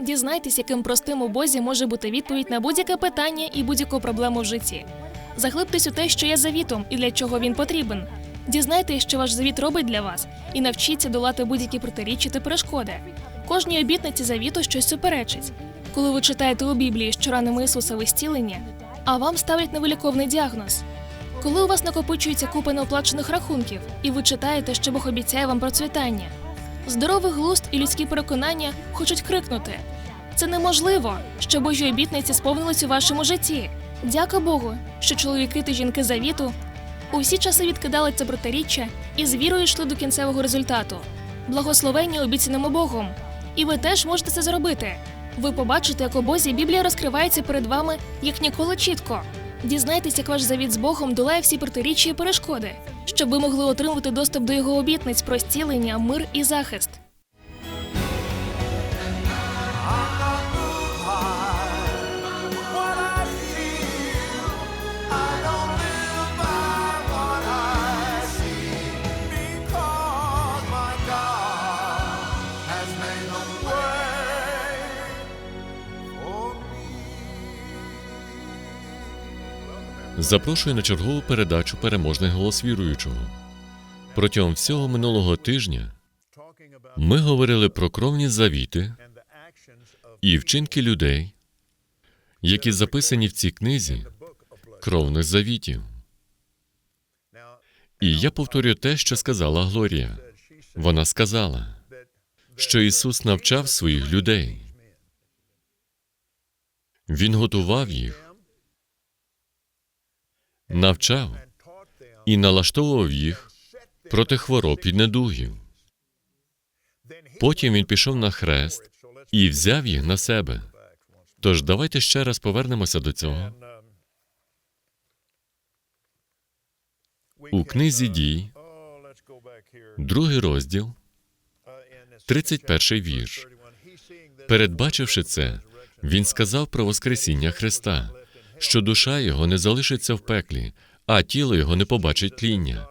Дізнайтесь, яким простим у Бозі може бути відповідь на будь-яке питання і будь-яку проблему в житті. Заглибтесь у те, що є завітом і для чого він потрібен. Дізнайтесь, що ваш завіт робить для вас, і навчіться долати будь-які протиріччя та перешкоди. Кожній обітниці завіту щось суперечить. Коли ви читаєте у Біблії, що ранами Ісуса ви а вам ставлять невиліковний діагноз. Коли у вас накопичується купа неоплачених рахунків, і ви читаєте, що Бог обіцяє вам процвітання. Здоровий глузд і людські переконання хочуть крикнути: це неможливо, що Божі обітниці сповнились у вашому житті. Дяка Богу, що чоловіки та жінки завіту у всі часи відкидали це протиріччя і з вірою йшли до кінцевого результату. Благословення обіцяному Богом. І ви теж можете це зробити. Ви побачите, як у Бозі Біблія розкривається перед вами як ніколи чітко. Дізнайтесь, як ваш завіт з Богом долає всі протиріччя і перешкоди, щоб ви могли отримати доступ до його обітниць про зцілення, мир і захист. Запрошую на чергову передачу Переможний голос віруючого. Протягом всього минулого тижня ми говорили про кровні завіти і вчинки людей, які записані в цій книзі кровних завітів. І я повторю те, що сказала Глорія. Вона сказала, що Ісус навчав своїх людей. Він готував їх, навчав і налаштовував їх проти хвороб і недугів. Потім він пішов на хрест і взяв їх на себе. Тож давайте ще раз повернемося до цього. У книзі дій, другий розділ, 31 вірш. Передбачивши це, він сказав про Воскресіння Христа, що душа його не залишиться в пеклі, а тіло його не побачить тління.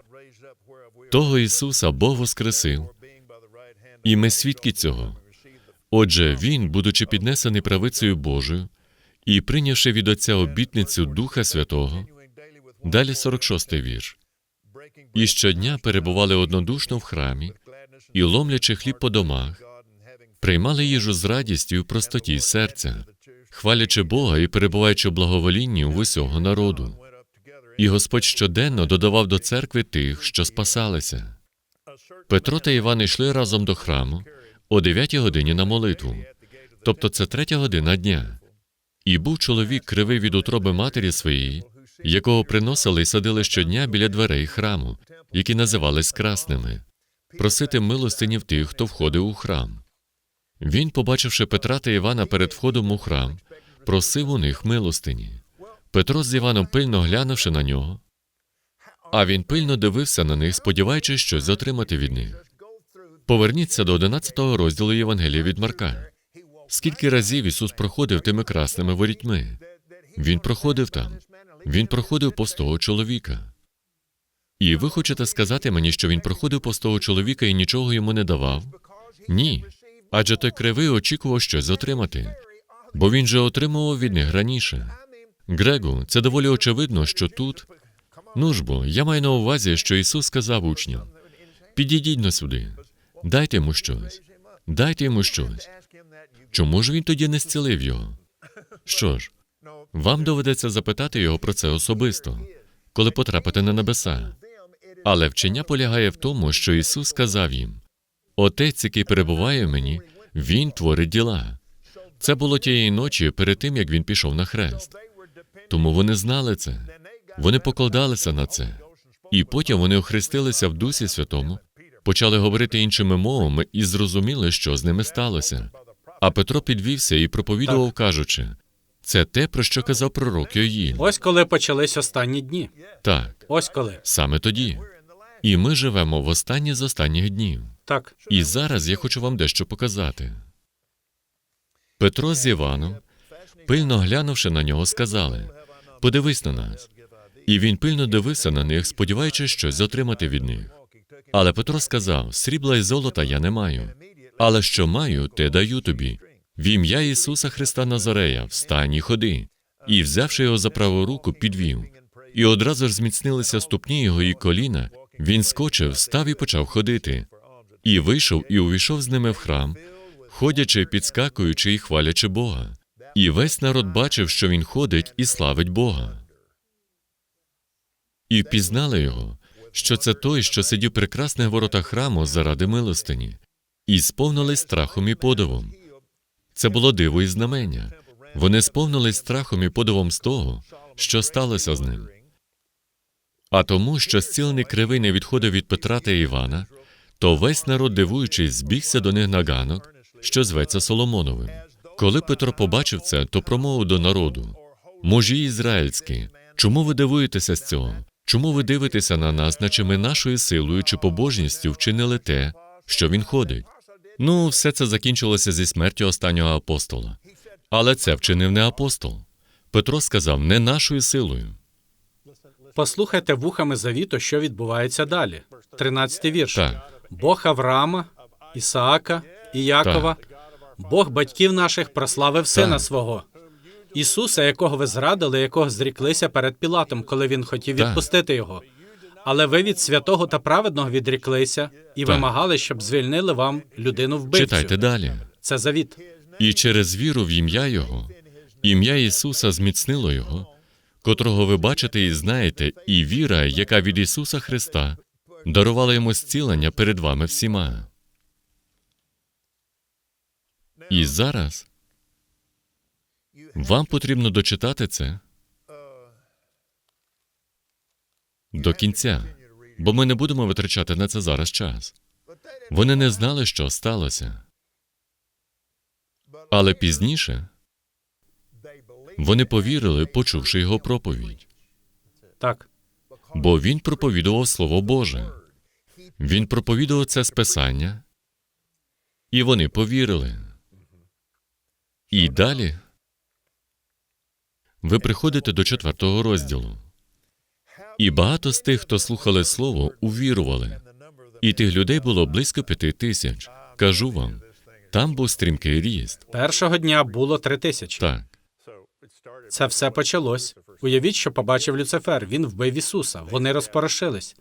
Того Ісуса Бог воскресив, і ми свідки цього. Отже, Він, будучи піднесений правицею Божою і прийнявши від Отця обітницю Духа Святого, далі 46-й вірш, і щодня перебували однодушно в храмі і, ломлячи хліб по домах, приймали їжу з радістю в простоті серця, хвалячи Бога і перебуваючи в благоволінні у усього народу. І Господь щоденно додавав до церкви тих, що спасалися. Петро та Іван йшли разом до храму о 9 годині на молитву, тобто це третя година дня. І був чоловік кривий від утроби матері своєї, якого приносили і садили щодня біля дверей храму, які називались красними, просити милостині в тих, хто входив у храм. Він, побачивши Петра та Івана перед входом у храм, просив у них милостині. Петро з Іваном пильно глянувши на нього, а він пильно дивився на них, сподіваючись щось отримати від них. Поверніться до 11 розділу Євангелія від Марка. Скільки разів Ісус проходив тими красними ворітьми? Він проходив там. Він проходив повз того чоловіка. І ви хочете сказати мені, що він проходив повз того чоловіка і нічого йому не давав? Ні. Адже той кривий очікував щось отримати, бо він же отримував від них раніше. Грегу, це доволі очевидно, що тут. Ну ж бо, я маю на увазі, що Ісус сказав учням: підійдіть на сюди, дайте йому щось, дайте йому щось. Чому ж він тоді не зцілив його? Що ж, вам доведеться запитати його про це особисто, коли потрапите на небеса. Але вчення полягає в тому, що Ісус сказав їм: Отець, який перебуває в мені, Він творить діла. Це було тієї ночі перед тим, як він пішов на хрест. Тому вони знали це. Вони покладалися на це. І потім вони охрестилися в Дусі Святому, почали говорити іншими мовами і зрозуміли, що з ними сталося. А Петро підвівся і проповідував, кажучи: це те, про що казав пророк Йоїль. Ось коли почались останні дні. Так, Ось коли. саме тоді. І ми живемо в останні з останніх днів. Так. І зараз я хочу вам дещо показати. Петро з Іваном, пильно глянувши на нього, сказали: Подивись на нас. І він пильно дивився на них, сподіваючись щось отримати від них. Але Петро сказав: Срібла і золота я не маю, але що маю, те даю тобі. В ім'я Ісуса Христа Назарея, встань і ходи. І, взявши його за праву руку, підвів. І одразу ж зміцнилися ступні його і коліна. Він скочив, став і почав ходити. І вийшов і увійшов з ними в храм, ходячи, підскакуючи і хвалячи Бога. І весь народ бачив, що він ходить і славить Бога. І впізнали його, що це той, що сидів при воротах храму заради милостині, і сповнились страхом і подивом. Це було диво і знамення. Вони сповнились страхом і подивом з того, що сталося з ним. А тому, що зцілений кривий не відходив від Петра та Івана, то весь народ, дивуючись, збігся до них на ганок, що зветься Соломоновим. Коли Петро побачив це, то промовив до народу: Мужі ізраїльські, чому ви дивуєтеся з цього? Чому ви дивитеся на нас, наче ми нашою силою чи побожністю вчинили те, що він ходить? Ну, все це закінчилося зі смертю останнього апостола. Але це вчинив не апостол. Петро сказав не нашою силою. Послухайте вухами завіту, що відбувається далі. Тринадцятий вірш. Так, Бог Авраама, Ісаака і Якова, Бог батьків наших прославив сина свого. Ісуса, якого ви зрадили, якого зріклися перед Пілатом, коли він хотів Так. відпустити його. Але ви від святого та праведного відріклися і Так. вимагали, щоб звільнили вам людину вбивцю. читайте далі. Це завіт. І через віру в ім'я Його, ім'я Ісуса зміцнило Його, котрого ви бачите і знаєте, і віра, яка від Ісуса Христа, дарувала йому зцілення перед вами всіма. І зараз вам потрібно дочитати це до кінця, бо ми не будемо витрачати на це зараз час. Вони не знали, що сталося. Але пізніше вони повірили, почувши його проповідь, Так. Бо він проповідував Слово Боже. Він проповідував це з Писання, і вони повірили. І далі ви приходите до четвертого розділу. І багато з тих, хто слухали слово, увірували. І тих людей було близько п'яти тисяч. Кажу вам, там був стрімкий ріст. Першого дня було три тисячі. Так, Це все почалось. Уявіть, що побачив Люцифер. Він вбив Ісуса. Вони розпорошились.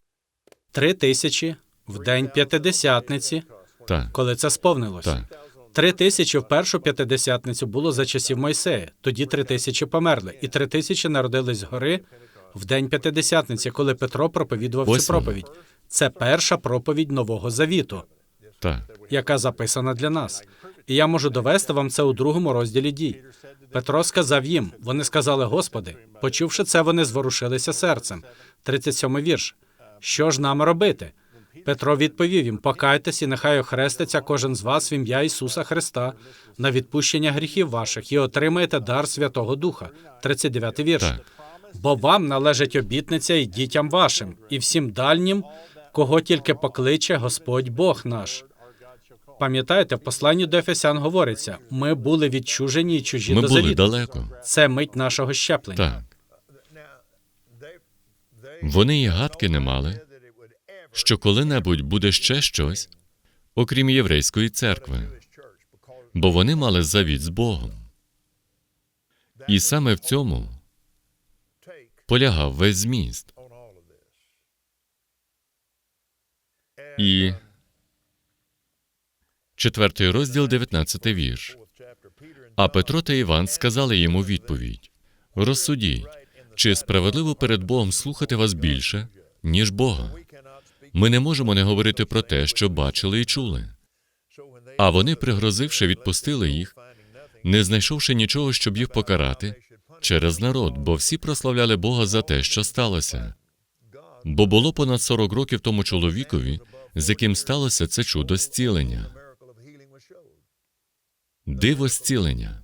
Три тисячі в день п'ятидесятниці, так, коли це сповнилось. так, Три тисячі в першу п'ятидесятницю було за часів Мойсея. Тоді три тисячі померли, і три тисячі народились згори в день п'ятидесятниці, коли Петро проповідував Ось цю воно. проповідь. Це перша проповідь Нового Завіту, так. яка записана для нас. І я можу довести вам це у другому розділі дій. Петро сказав їм. Вони сказали, Господи, почувши це, вони зворушилися серцем. 37 вірш. Що ж нам робити? Петро відповів їм: Покайтесь і нехай охреститься кожен з вас в ім'я Ісуса Христа на відпущення гріхів ваших і отримаєте дар Святого Духа. 39 вірш. Так. Бо вам належить обітниця і дітям вашим, і всім дальнім, кого тільки покличе Господь Бог наш. Пам'ятаєте, в посланні до Ефесян говориться: ми були відчужені і чужі Ми до були завіту. далеко. Це мить нашого щеплення. Так. Вони і гадки не мали, що коли-небудь буде ще щось, окрім єврейської церкви, бо вони мали завіт з Богом. І саме в цьому полягав весь зміст. І четвертий розділ, 19 вірш. А Петро та Іван сказали йому відповідь: Розсудіть, чи справедливо перед Богом слухати вас більше, ніж Бога? Ми не можемо не говорити про те, що бачили і чули. А вони, пригрозивши, відпустили їх, не знайшовши нічого, щоб їх покарати, через народ, бо всі прославляли Бога за те, що сталося. Бо було понад 40 років тому чоловікові, з яким сталося це чудо зцілення, диво зцілення.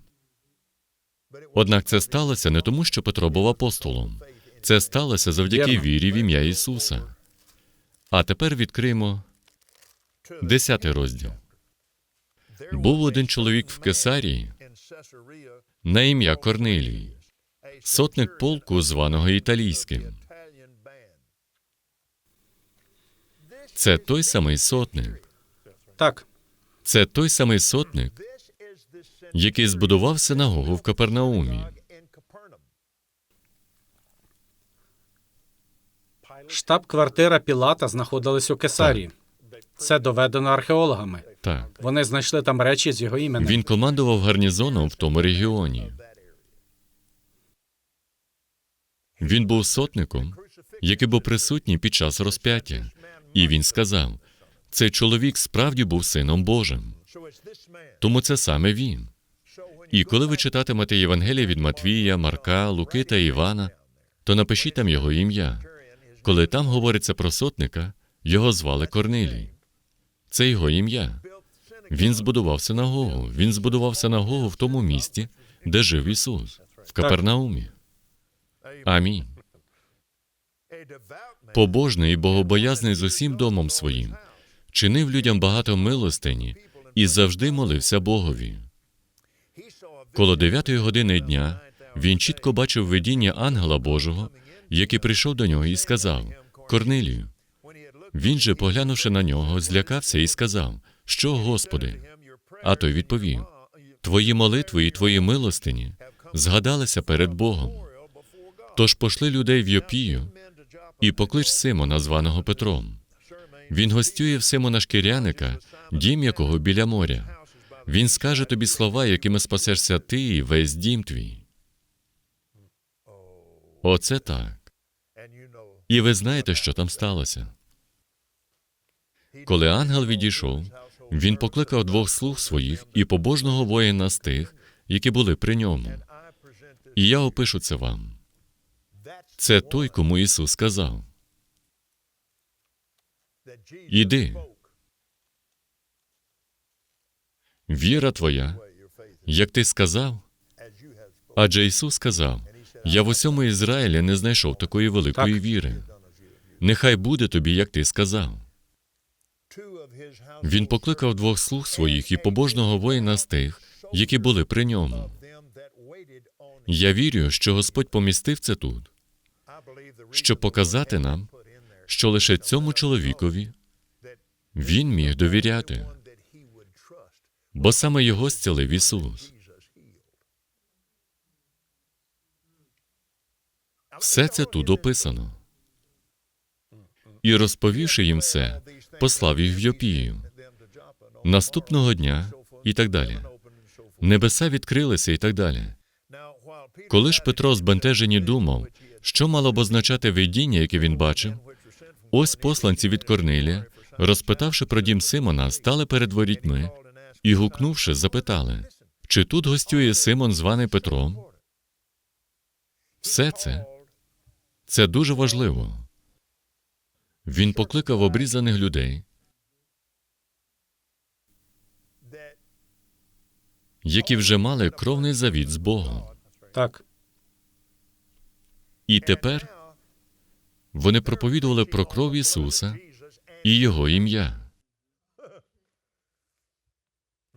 Однак це сталося не тому, що Петро був апостолом. Це сталося завдяки вірі в ім'я Ісуса. А тепер відкриємо 10 розділ. Був один чоловік в Кесарії на ім'я Корнилій, сотник полку, званого італійським. Це той самий сотник. Так, Це той самий сотник, який збудував синагогу в Капернаумі. Штаб-квартира Пілата знаходилась у Кесарії. Це доведено археологами. Так. Вони знайшли там речі з його іменем. Він командував гарнізоном в тому регіоні. Він був сотником, який був присутній під час розп'яття. І він сказав: цей чоловік справді був сином Божим. Тому це саме він. І коли ви читатимете Євангелія від Матвія, Марка, Луки та Івана, то напишіть там його ім'я. Коли там говориться про сотника, його звали Корнилій. Це його ім'я. Він збудував синагогу. Він збудував синагогу в тому місті, де жив Ісус, в Капернаумі. Амінь. Побожний і богобоязний з усім домом своїм, чинив людям багато милостині і завжди молився Богові. Коло дев'ятої години дня він чітко бачив видіння ангела Божого, який прийшов до нього і сказав: Корнилію. Він же, поглянувши на нього, злякався і сказав: Що, Господи? А той відповів: Твої молитви і твої милостині згадалися перед Богом. Тож пошли людей в Йопію і поклич Симона, званого Петром. Він гостює в Симона Шкіряника, дім якого біля моря. Він скаже тобі слова, якими спасешся ти і весь дім твій. Оце так. І ви знаєте, що там сталося. Коли ангел відійшов, він покликав двох слуг своїх і побожного воїна з тих, які були при ньому. І я опишу це вам. Це той, кому Ісус сказав: Іди. Віра твоя, як ти сказав, адже Ісус сказав: Я в усьому Ізраїлі не знайшов такої великої Так. віри. Нехай буде тобі, як ти сказав. Він покликав двох слуг своїх і побожного воїна з тих, які були при ньому. Я вірю, що Господь помістив це тут, щоб показати нам, що лише цьому чоловікові він міг довіряти, бо саме його зцілив Ісус. Все це тут описано. І розповівши їм все, послав їх в Йопію. Наступного дня і так далі. Небеса відкрилися і так далі. Коли ж Петро збентежені думав, що мало б означати видіння, яке він бачив, ось посланці від Корнилія, розпитавши про дім Симона, стали перед ворітьми і, гукнувши, запитали, чи тут гостює Симон, званий Петром? Все це це дуже важливо. Він покликав обрізаних людей, які вже мали кровний завіт з Богом. Так, І тепер вони проповідували про кров Ісуса і Його ім'я.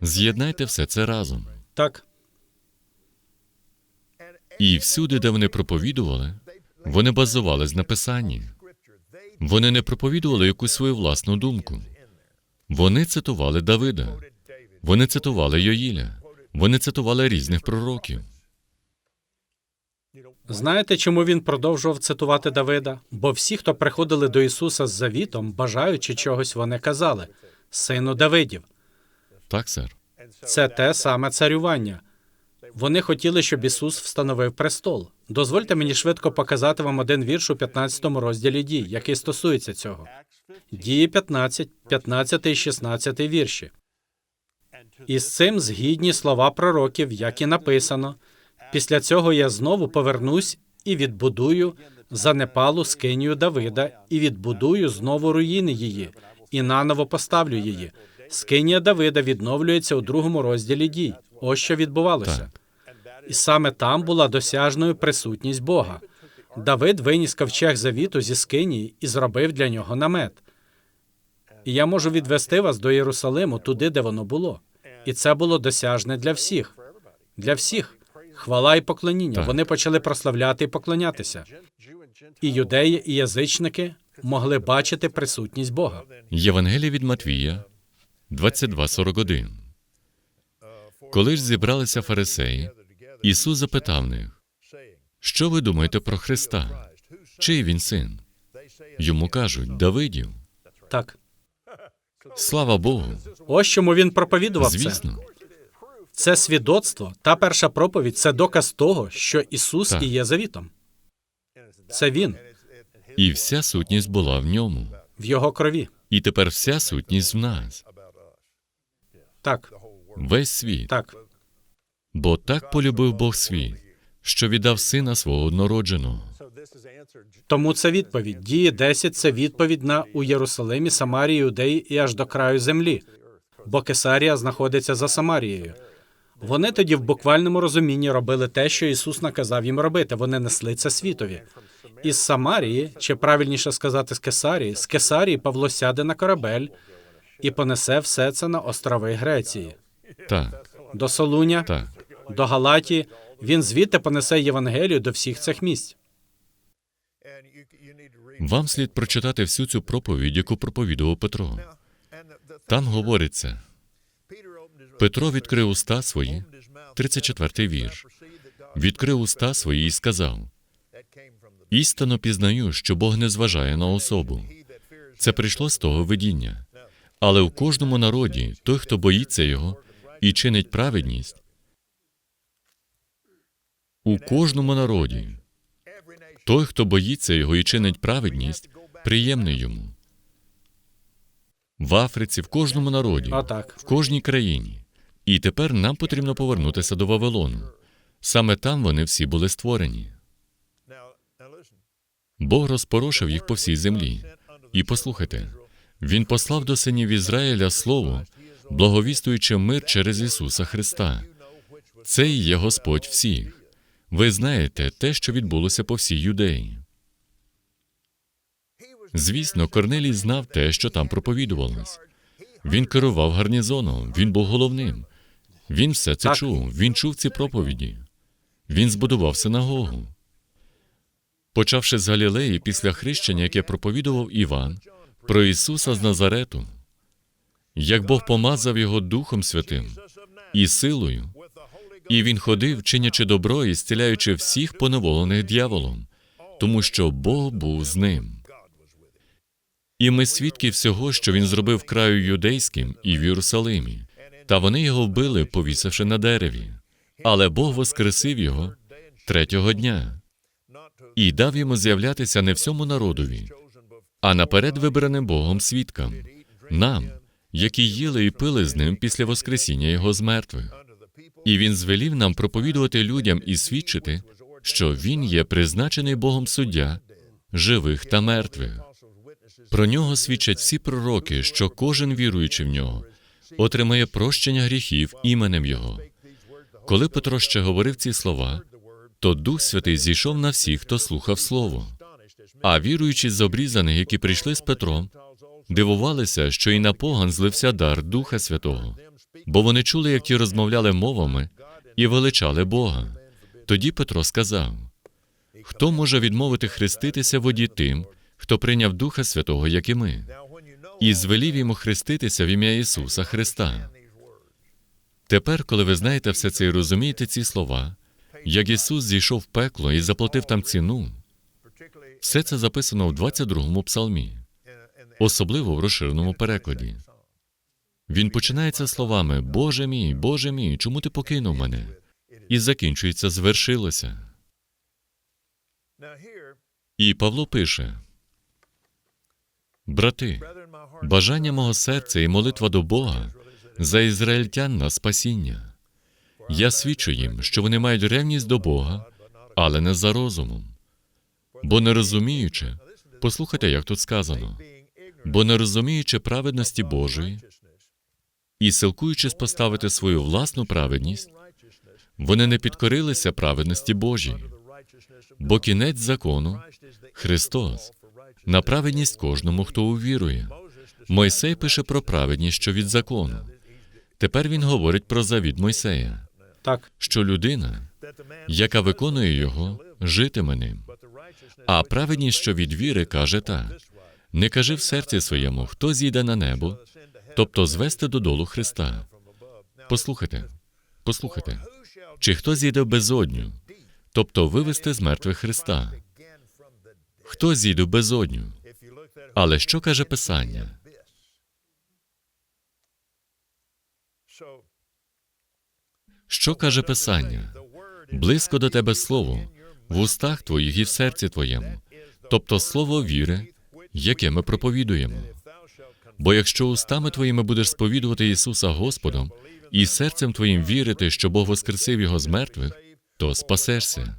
З'єднайте все це разом. так. І всюди, де вони проповідували, вони базувались на Писанні. Вони не проповідували якусь свою власну думку. Вони цитували Давида, вони цитували Йоїля, вони цитували різних пророків. Знаєте, чому він продовжував цитувати Давида? Бо всі, хто приходили до Ісуса з завітом, бажаючи чогось, вони казали: Сину Давидів, Так, сер? це те саме царювання. Вони хотіли, щоб Ісус встановив престол. Дозвольте мені швидко показати вам один вірш у 15 розділі дій, який стосується цього. Дії 15, 15 і 16 вірші. І з цим згідні слова пророків, як і написано. Після цього я знову повернусь і відбудую занепалу скинію Давида, і відбудую знову руїни її, і наново поставлю її. Скинія Давида відновлюється у другому розділі дій. Ось що відбувалося. Так. І саме там була досяжною присутність Бога. Давид виніс ковчег завіту зі скинії і зробив для нього намет. І я можу відвести вас до Єрусалиму, туди, де воно було. І це було досяжне для всіх. Для всіх. Хвала і поклоніння. Так. Вони почали прославляти і поклонятися. І юдеї, і язичники могли бачити присутність Бога. Євангелія від Матвія 22.41. Коли ж зібралися фарисеї, Ісус запитав них, що ви думаєте про Христа? Чий він син? Йому кажуть, Давидів. Так. Слава Богу, Ось чому він проповідував це. звісно. Це свідоцтво. Та перша проповідь це доказ того, що Ісус Так. і є завітом. Це він І вся сутність була в ньому. в його крові. І тепер вся сутність в нас, Так, весь світ. так. Бо так полюбив Бог світ, що віддав сина свого однородженого. Тому це відповідь. Дії 10 – це відповідь на у Єрусалимі, Самарії, Юдеї і аж до краю землі. Бо Кесарія знаходиться за Самарією. Вони тоді в буквальному розумінні робили те, що Ісус наказав їм робити. Вони несли це світові. Із Самарії, чи правильніше сказати, з Кесарії, з Кесарії Павло сяде на корабель і понесе все це на острови Греції. Так, До Солуня, так. до Галатії. Він звідти понесе Євангелію до всіх цих місць. Вам слід прочитати всю цю проповідь, яку проповідував Петро. Там говориться: Петро відкрив уста свої, 34-й вірш. Відкрив уста свої і сказав: Істинно пізнаю, що Бог не зважає на особу. Це прийшло з того видіння. Але в кожному народі той, хто боїться його і чинить праведність, у кожному народі той, хто боїться його і чинить праведність, приємний йому. В Африці, в кожному народі, Отак. в кожній країні. І тепер нам потрібно повернутися до Вавилону. Саме там вони всі були створені. Бог розпорошив їх по всій землі. І послухайте, Він послав до синів Ізраїля слово, благовістуючи мир через Ісуса Христа. Це і є Господь всіх. Ви знаєте те, що відбулося по всій юдеї. Звісно, Корнелій знав те, що там проповідувалось. Він керував гарнізоном, він був головним. Він все це Так. чув, він чув ці проповіді. Він збудував синагогу. Почавши з Галілеї після хрещення, яке проповідував Іван, про Ісуса з Назарету, як Бог помазав його Духом Святим і силою, і він ходив, чинячи добро і зціляючи всіх поневолених дьяволом, тому що Бог був з ним. І ми свідки всього, що він зробив краю юдейським і в Єрусалимі, та вони його вбили, повісивши на дереві. Але Бог воскресив його третього дня і дав йому з'являтися не всьому народові, а наперед вибраним Богом свідкам, нам, які їли і пили з ним після воскресіння його з мертвих. І він звелів нам проповідувати людям і свідчити, що він є призначений Богом суддя живих та мертвих. Про нього свідчать всі пророки, що кожен віруючий в нього отримає прощення гріхів іменем Його. Коли Петро ще говорив ці слова, то Дух Святий зійшов на всіх, хто слухав Слово. А віруючі з обрізаних, які прийшли з Петром, дивувалися, що і на поган злився дар Духа Святого, бо вони чули, як ті розмовляли мовами і величали Бога. Тоді Петро сказав: Хто може відмовити хреститися воді тим, хто прийняв Духа Святого, як і ми, і звелів йому хреститися в ім'я Ісуса Христа? Тепер, коли ви знаєте все це і розумієте ці слова, як Ісус зійшов в пекло і заплатив там ціну, все це записано в 22-му псалмі, особливо в розширеному перекладі. Він починається словами Боже мій, Боже мій, чому ти покинув мене? І закінчується звершилося. І Павло пише: Брати, бажання мого серця і молитва до Бога за ізраїльтян на спасіння. Я свідчу їм, що вони мають ревність до Бога, але не за розумом. Бо не розуміючи, послухайте, як тут сказано, бо не розуміючи праведності Божої і силкуючись поставити свою власну праведність, вони не підкорилися праведності Божій. Бо кінець закону Христос на праведність кожному, хто увірує. Мойсей пише про праведність, що від закону. Тепер він говорить про завід Мойсея, Так, що людина, яка виконує його, житиме ним. А праведність, що від віри, каже так: не кажи в серці своєму, хто зійде на небо, тобто звести додолу Христа. Послухайте, Послухайте, чи хто зійде в безодню, тобто вивести з мертвих Христа? Хто зійде в безодню? Але що каже Писання? Що каже Писання? Близько до тебе слово, в устах твоїх і в серці твоєму, тобто слово віри, яке ми проповідуємо. Бо якщо устами твоїми будеш сповідувати Ісуса Господом і серцем твоїм вірити, що Бог воскресив Його з мертвих, то спасешся.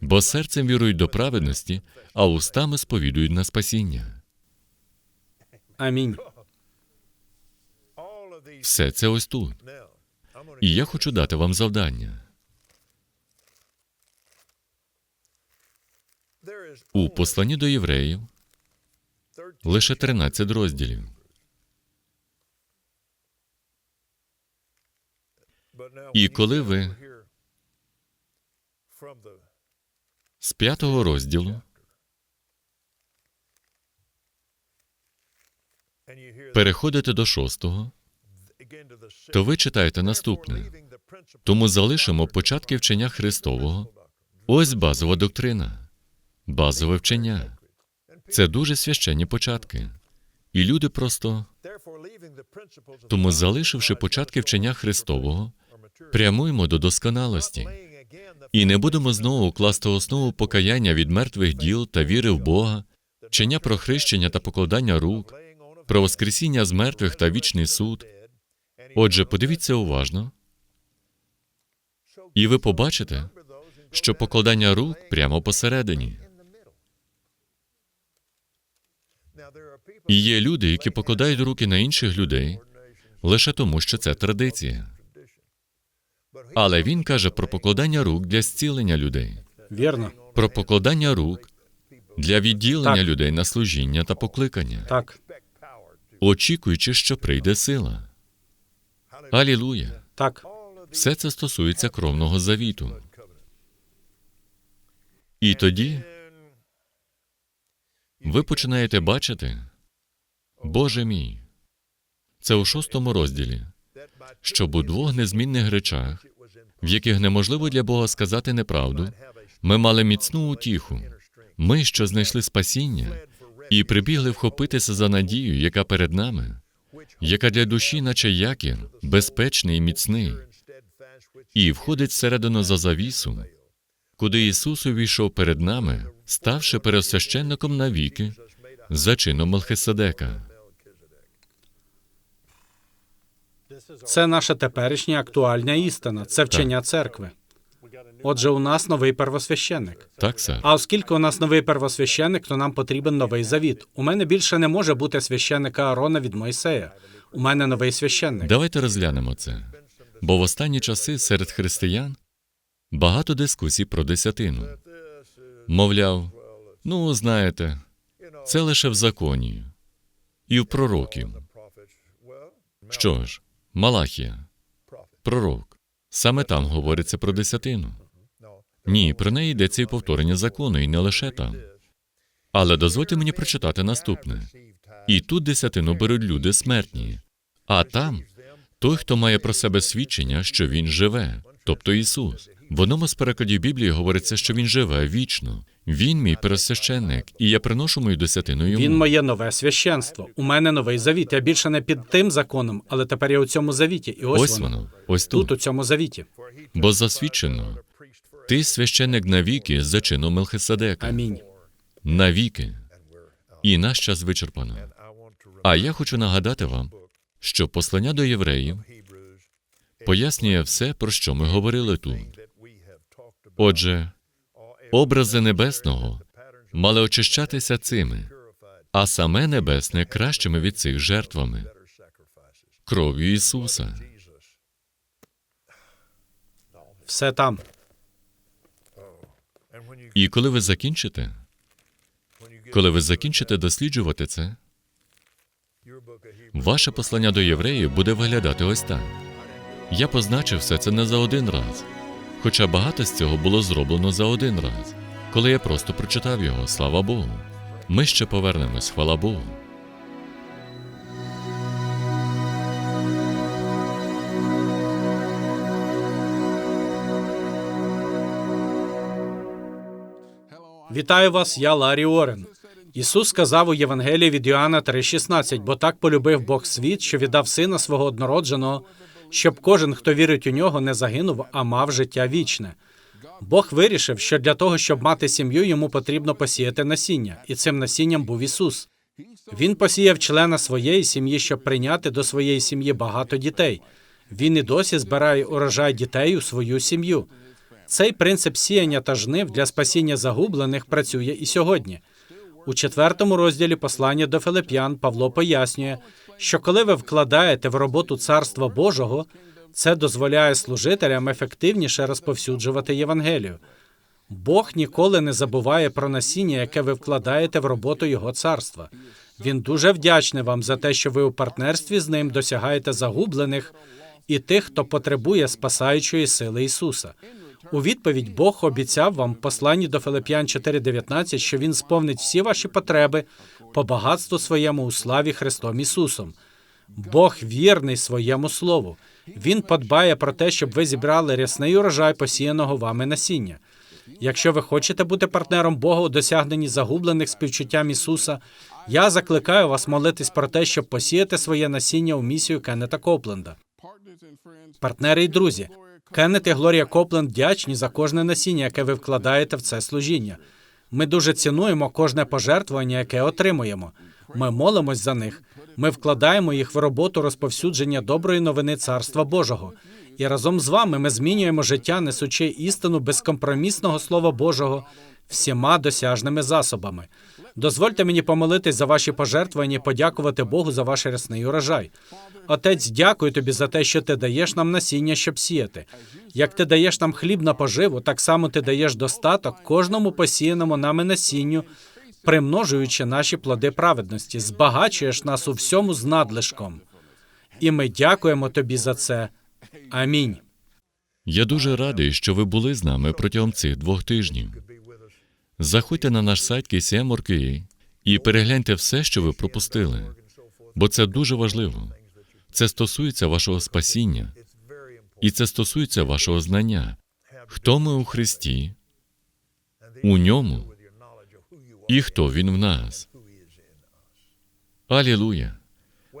Бо серцем вірують до праведності, а устами сповідують на спасіння. Амінь. Все це ось тут. І я хочу дати вам завдання. У посланні до євреїв лише 13 розділів. І коли ви з п'ятого розділу переходите до шостого, то ви читаєте наступне. Тому залишимо початки вчення Христового. Ось базова доктрина, базове вчення. Це дуже священні початки. І люди просто тому, залишивши початки вчення Христового, прямуємо до досконалості і не будемо знову укласти основу покаяння від мертвих діл та віри в Бога, вчення про хрещення та покладання рук, про воскресіння з мертвих та вічний суд. Отже, подивіться уважно, і ви побачите, що покладання рук прямо посередині. І є люди, які покладають руки на інших людей лише тому, що це традиція. Але він каже про покладання рук для зцілення людей, Вірно. про покладання рук для відділення Так. людей на служіння та покликання, Так, очікуючи, що прийде сила. Алілуя! так. Все це стосується кровного завіту. І тоді ви починаєте бачити, Боже мій, це у шостому розділі, щоб у двох незмінних речах, в яких неможливо для Бога сказати неправду, ми мали міцну утіху. Ми, що знайшли спасіння, і прибігли вхопитися за надію, яка перед нами, яка для душі, наче якір, безпечний і міцний, і входить всередину за завісу, куди Ісус увійшов перед нами, ставши пересвященником навіки за чином Мелхиседека. Це наша теперішня актуальна істина. Це вчення церкви. Отже, у нас новий первосвященник. Так, сер? А оскільки у нас новий первосвященник, то нам потрібен новий завіт. У мене більше не може бути священника Аарона від Мойсея. У мене новий священник. Давайте розглянемо це. Бо в останні часи серед християн багато дискусій про десятину. Мовляв, ну, знаєте, це лише в законі і в пророків. Що ж, Малахія, пророк, саме там говориться про десятину. Ні, про неї йдеться і повторення закону, і не лише там. Але дозвольте мені прочитати наступне. І тут десятину беруть люди смертні, а там той, хто має про себе свідчення, що він живе, тобто Ісус. В одному з перекладів Біблії говориться, що він живе вічно. Він мій пересвященник, і я приношу мою десятину йому. Він моє нове священство. У мене новий завіт. Я більше не під тим законом, але тепер я у цьому завіті. І ось, Ось воно, ось тут, тут. у цьому завіті. Бо засвідчено, ти священник навіки за чином Мелхиседека. Амінь. Навіки. І наш час вичерпано. А я хочу нагадати вам, що послання до євреїв пояснює все, про що ми говорили тут. Отже, образи небесного мали очищатися цими, а саме небесне кращими від цих жертвами, кров'ю Ісуса. Все там. І коли ви закінчите, коли ви закінчите досліджувати це, ваше послання до євреїв буде виглядати ось так. Я позначив все це не за один раз, Хоча багато з цього було зроблено за один раз, коли я просто прочитав його, слава Богу. Ми ще повернемось, хвала Богу. Вітаю вас, я Ларі Орен. Ісус сказав у Євангелії від Йоанна 3,16, бо так полюбив Бог світ, що віддав сина свого однородженого, щоб кожен, хто вірить у нього, не загинув, а мав життя вічне. Бог вирішив, що для того, щоб мати сім'ю, йому потрібно посіяти насіння, і цим насінням був Ісус. Він посіяв члена своєї сім'ї, щоб прийняти до своєї сім'ї багато дітей. Він і досі збирає урожай дітей у свою сім'ю. Цей принцип сіяння та жнив для спасіння загублених працює і сьогодні. У четвертому розділі послання до Филип'ян Павло пояснює, що коли ви вкладаєте в роботу Царства Божого, це дозволяє служителям ефективніше розповсюджувати Євангелію. Бог ніколи не забуває про насіння, яке ви вкладаєте в роботу Його царства. Він дуже вдячний вам за те, що ви у партнерстві з ним досягаєте загублених і тих, хто потребує спасаючої сили Ісуса. У відповідь Бог обіцяв вам в посланні до Филип'ян 4.19, що Він сповнить всі ваші потреби по багатству своєму у славі Христом Ісусом. Бог вірний своєму слову. Він подбає про те, щоб ви зібрали рясний урожай посіяного вами насіння. Якщо ви хочете бути партнером Бога у досягненні загублених співчуттям Ісуса, я закликаю вас молитись про те, щоб посіяти своє насіння у місію Кеннета Копленда. Партнери і друзі, Кеннет і Глорія Копленд вдячні за кожне насіння, яке ви вкладаєте в це служіння. Ми дуже цінуємо кожне пожертвування, яке отримуємо. Ми молимось за них. Ми вкладаємо їх в роботу розповсюдження доброї новини Царства Божого. І разом з вами ми змінюємо життя, несучи істину безкомпромісного Слова Божого всіма досяжними засобами. Дозвольте мені помолитись за ваші пожертвування подякувати Богу за ваш рясний урожай. Отець, дякую тобі за те, що ти даєш нам насіння, щоб сіяти. Як ти даєш нам хліб на поживу, так само ти даєш достаток кожному посіяному нами насінню, примножуючи наші плоди праведності, збагачуєш нас у всьому з надлишком. І ми дякуємо тобі за це. Амінь. Я дуже радий, що ви були з нами протягом цих двох тижнів. Заходьте на наш сайт KCM.org.ua і перегляньте все, що ви пропустили, бо це дуже важливо. Це стосується вашого спасіння, і це стосується вашого знання. Хто ми у Христі, у ньому, і хто він в нас. Алілуя!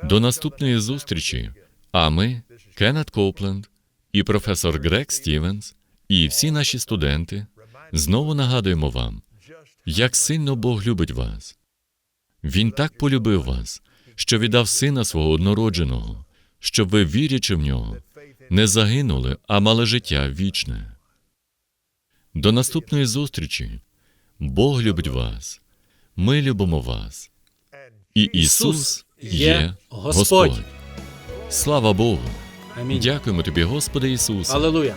До наступної зустрічі. А ми, Кеннет Копленд і професор Грег Стівенс, і всі наші студенти знову нагадуємо вам, як сильно Бог любить вас. Він так полюбив вас, що віддав сина свого однородженого, щоб ви, вірячи в нього, не загинули, а мали життя вічне. До наступної зустрічі. Бог любить вас. Ми любимо вас. І Ісус є Господь. Слава Богу! Амінь. Дякуємо тобі, Господи Ісусе. Алелуя.